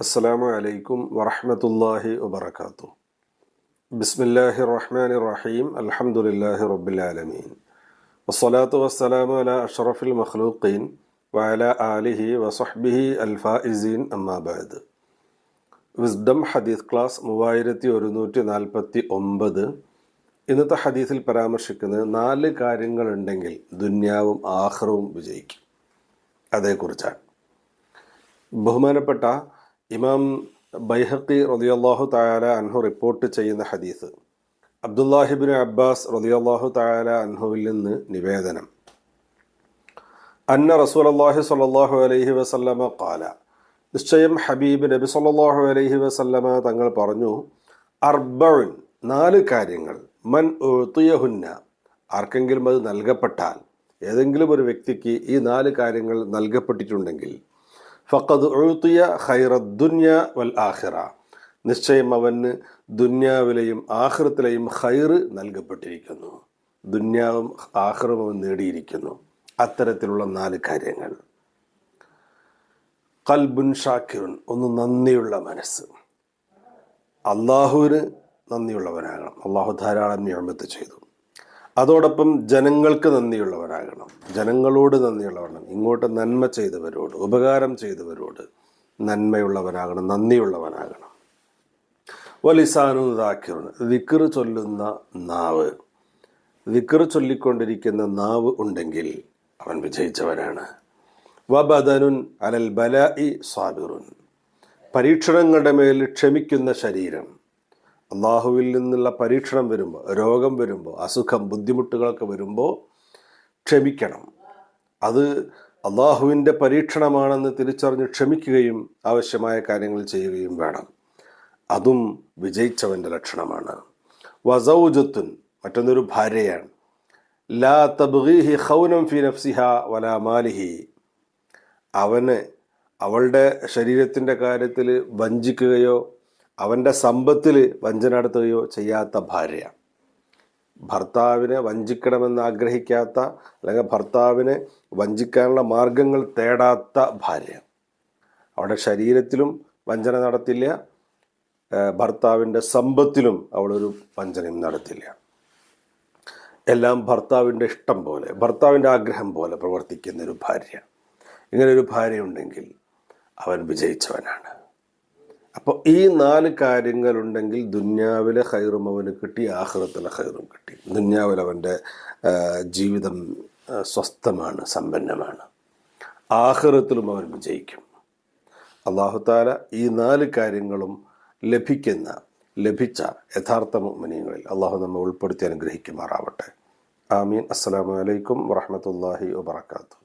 അസ്സാം വലൈക്കും വറഹമത്തല്ലാഹി വബർക്കാത്തു ബിസ്മില്ലാഹി റഹ്മാൻ റഹീം അലഹമുല്ലാഹി റബ്ബുലാലമീൻ വസ്സലാത്തു വസ്സലാമു അല അഷറഫുൽ മഖ്ലൂഖീൻ വഅല ആലിഹി വസഹ്ബിഹി അൽഫായിസീൻ അമ്മാബാദ് വിസ്ഡം ഹദീസ് ക്ലാസ് മൂവായിരത്തി ഒരുന്നൂറ്റി നാൽപ്പത്തി ഒമ്പത്. ഇന്നത്തെ ഹദീസിൽ പരാമർശിക്കുന്നത് നാല് കാര്യങ്ങളുണ്ടെങ്കിൽ ദുന്യാവും ആഹ്റവും വിജയിക്കും. അതേക്കുറിച്ചാണ്. ബഹുമാനപ്പെട്ട ഇമാം ബൈഹക്കി റതിയല്ലാഹു തായാല അൻഹു റിപ്പോർട്ട് ചെയ്യുന്ന ഹദീസ് അബ്ദുല്ലാഹിബിൻ അബ്ബാസ് റതിയല്ലാഹു തായാല അൻഹുവിൽ നിന്ന് നിവേദനം. അന്ന റസൂൽ അള്ളാഹി സ്വല്ലല്ലാഹു അലൈഹി വസല്ലമ കാല നിശ്ചയം ഹബീബ് നബി സല്ലാഹു അലൈഹി വസല്ലമ തങ്ങൾ പറഞ്ഞു അർബഉൻ നാല് കാര്യങ്ങൾ മൻ ഉഅ്തിയഹുന്ന ആർക്കെങ്കിലും അത് നൽകപ്പെട്ടാൽ ഏതെങ്കിലും ഒരു വ്യക്തിക്ക് ഈ നാല് കാര്യങ്ങൾ നൽകപ്പെട്ടിട്ടുണ്ടെങ്കിൽ ഫക്കത് ഒഴുത്തിയ ഖൈറദ്ദുന്യ വൽ ആഖിറ. നിശ്ചയം അവന് ദുന്യാവിലെയും ആഹ്റത്തിലെയും ഖൈർ നൽകപ്പെട്ടിരിക്കുന്നു. ദുന്യാവും ആഹ്റും അവൻ നേടിയിരിക്കുന്നു. അത്തരത്തിലുള്ള നാല് കാര്യങ്ങൾ. കൽബുൻ ഷാക്കിറുൻ ഒന്ന് നന്ദിയുള്ള മനസ്സ്. അള്ളാഹുവിന് നന്ദിയുള്ളവനാകണം. അള്ളാഹു ധാരാളം നിയമത്ത് ചെയ്തു. അതോടൊപ്പം ജനങ്ങൾക്ക് നന്ദിയുള്ളവരാകണം. ജനങ്ങളോട് നന്ദിയുള്ളവരാണ് ഇങ്ങോട്ട് നന്മ ചെയ്തവരോട് ഉപകാരം ചെയ്തവരോട് നന്മയുള്ളവനാകണം നന്ദിയുള്ളവനാകണം വലിസാനു ദാക്കിറുൻ ദിക്കറ് ചൊല്ലുന്ന നാവ്. ദിക്കറ് ചൊല്ലിക്കൊണ്ടിരിക്കുന്ന നാവ് ഉണ്ടെങ്കിൽ അവൻ വിജയിച്ചവനാണ്. വബദനുൻ അലൽ ബലായി സാബിറുൻ. പരീക്ഷണങ്ങളുടെ മേൽ ക്ഷമിക്കുന്ന ശരീരം. അള്ളാഹുവിൽ നിന്നുള്ള പരീക്ഷണം വരുമ്പോൾ രോഗം വരുമ്പോൾ അസുഖം ബുദ്ധിമുട്ടുകളൊക്കെ വരുമ്പോൾ ക്ഷമിക്കണം. അത് അള്ളാഹുവിന്റെ പരീക്ഷണമാണെന്ന് തിരിച്ചറിഞ്ഞ് ക്ഷമിക്കുകയും ആവശ്യമായ കാര്യങ്ങൾ ചെയ്യുകയും വേണം. അതും വിജയിച്ചവന്റെ ലക്ഷണമാണ്. വസൗജത്തുൻ മറ്റൊന്നൊരു ഭാര്യയാണ്. ലാ തബ്ഗീഹി ഖൗനം ഫി നഫ്സിഹ വലാ മാലിഹി. അവന് അവളുടെ ശരീരത്തിന്റെ കാര്യത്തിൽ വഞ്ചിക്കുകയോ അവന്റെ സമ്പത്തിൽ വഞ്ചന നടത്തുകയോ ചെയ്യാത്ത ഭാര്യ ഭർത്താവിനെ വഞ്ചിക്കണമെന്ന് ആഗ്രഹിക്കാത്ത അല്ലെങ്കിൽ ഭർത്താവിനെ വഞ്ചിക്കാനുള്ള മാർഗങ്ങൾ തേടാത്ത ഭാര്യ അവളുടെ ശരീരത്തിലും വഞ്ചന നടത്തില്ല. ഭർത്താവിന്റെ സമ്പത്തിലും അവളൊരു വഞ്ചനയും നടത്തില്ല. എല്ലാം ഭർത്താവിന്റെ ഇഷ്ടം പോലെ ഭർത്താവിന്റെ ആഗ്രഹം പോലെ പ്രവർത്തിക്കുന്ന ഒരു ഭാര്യ ഇങ്ങനൊരു ഭാര്യ ഉണ്ടെങ്കിൽ അവൻ വിജയിച്ചവനാണ്. അപ്പോൾ ഈ നാല് കാര്യങ്ങളുണ്ടെങ്കിൽ ദുന്യാവിലെ ഹൈറും അവന് കിട്ടി ആഹ്റത്തിലെ ഹൈറും കിട്ടി. ദുന്യാവിൽ അവന്റെ ജീവിതം സ്വസ്ഥമാണ് സമ്പന്നമാണ്. ആഹ്റത്തിലും അവൻ വിജയിക്കും. അള്ളാഹുത്താല ഈ നാല് കാര്യങ്ങളും ലഭിക്കുന്ന ലഭിച്ച യഥാർത്ഥ മുഅ്മിനീങ്ങളിൽ അള്ളാഹു നമ്മെ ഉൾപ്പെടുത്തി അനുഗ്രഹിക്കുമാറാവട്ടെ. ആമീൻ. അസ്സലാമലൈക്കും വറഹമത്തല്ലാഹി വാത്തു